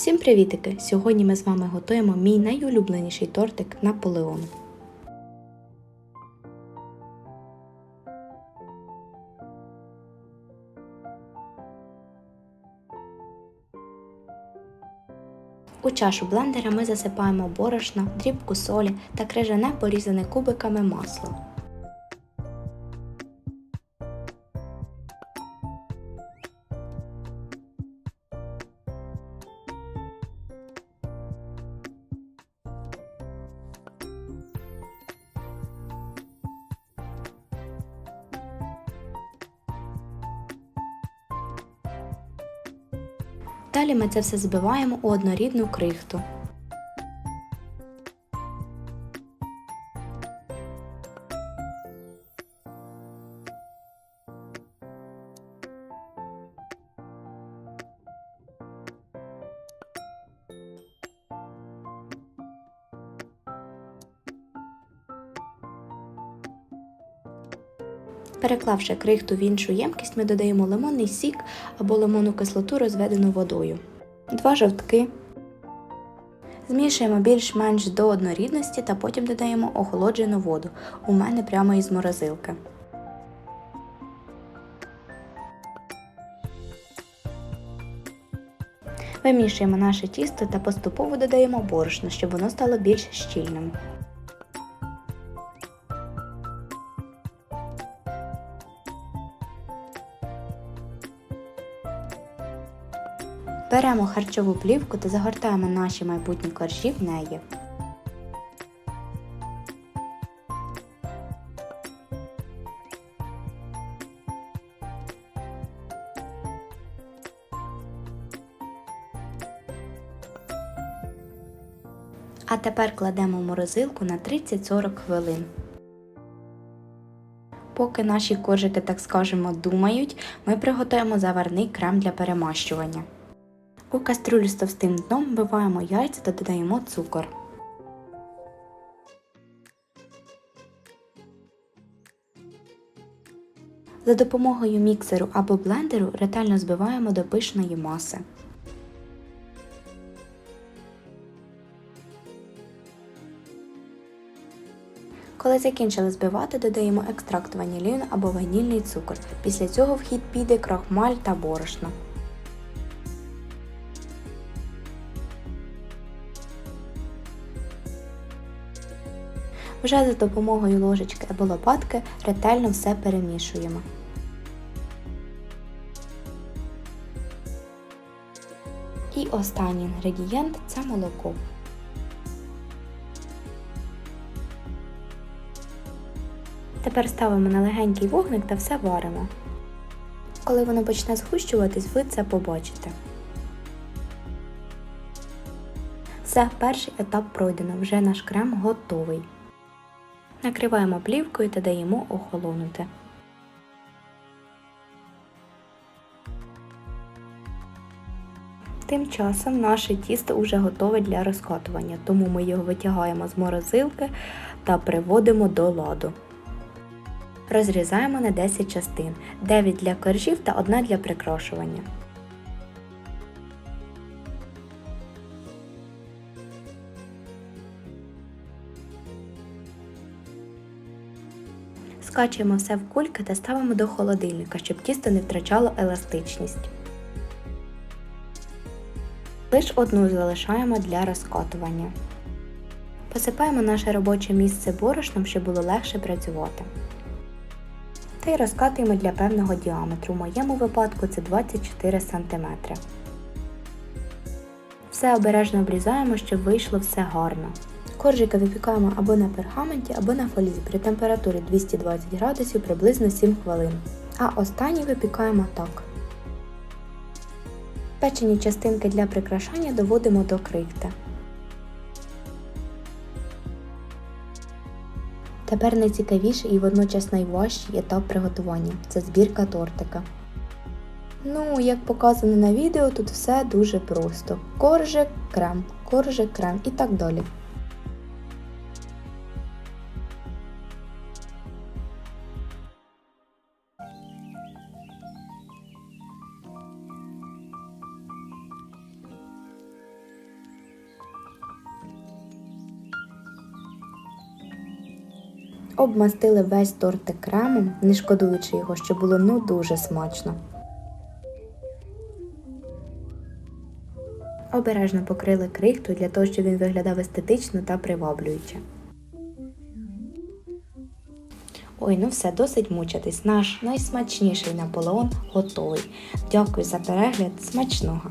Всім привітики! Сьогодні ми з вами готуємо мій найулюбленіший тортик Наполеон. У чашу блендера ми засипаємо борошно, дрібку солі та крижане порізане кубиками масло. Далі ми це все збиваємо у однорідну крихту. Переклавши крихту в іншу ємкість, ми додаємо лимонний сік або лимонну кислоту, розведену водою, два жовтки. Змішуємо більш-менш до однорідності та потім додаємо охолоджену воду. У мене прямо із морозилки. Вимішуємо наше тісто та поступово додаємо борошно, щоб воно стало більш щільним. Беремо харчову плівку та загортаємо наші майбутні коржі в неї. А тепер кладемо в морозилку на 30-40 хвилин. Поки наші коржики, так скажемо, думають, ми приготуємо заварний крем для перемащування. У кастрюлю з товстим дном вбиваємо яйця та додаємо цукор. За допомогою міксеру або блендеру ретельно збиваємо до пишної маси. Коли закінчили збивати, додаємо екстракт ваніліну або ванільний цукор. Після цього в хід піде крахмаль та борошно. Вже за допомогою ложечки або лопатки ретельно все перемішуємо. І останній інгредієнт це молоко. Тепер ставимо на легенький вогник та все варимо. Коли воно почне згущуватись, ви це побачите. Все, перший етап пройдено, вже наш крем готовий. Накриваємо плівкою та даємо охолонути. Тим часом наше тісто вже готове для розкатування, тому ми його витягаємо з морозилки та приводимо до ладу. Розрізаємо на 10 частин, 9 для коржів та 1 для прикрашування. Скачуємо все в кульки та ставимо до холодильника, щоб тісто не втрачало еластичність. Лиш одну залишаємо для розкатування. Посипаємо наше робоче місце борошном, щоб було легше працювати. Та й розкатуємо для певного діаметру. В моєму випадку це 24 см. Все обережно обрізаємо, щоб вийшло все гарно. Коржики випікаємо або на пергаменті, або на фользі при температурі 220 градусів приблизно 7 хвилин. А останні випікаємо так. Печені частинки для прикрашання доводимо до крихти. Тепер найцікавіший і водночас найважчий етап приготування це збірка тортика. Ну, як показано на відео, тут все дуже просто. Коржик, крем, коржик, крем і так далі. Обмастили весь тортик кремом, не шкодуючи його, що було ну дуже смачно. Обережно покрили крихту для того, щоб він виглядав естетично та приваблююче. Ой, ну все, досить мучитись. Наш найсмачніший Наполеон готовий. Дякую за перегляд. Смачного!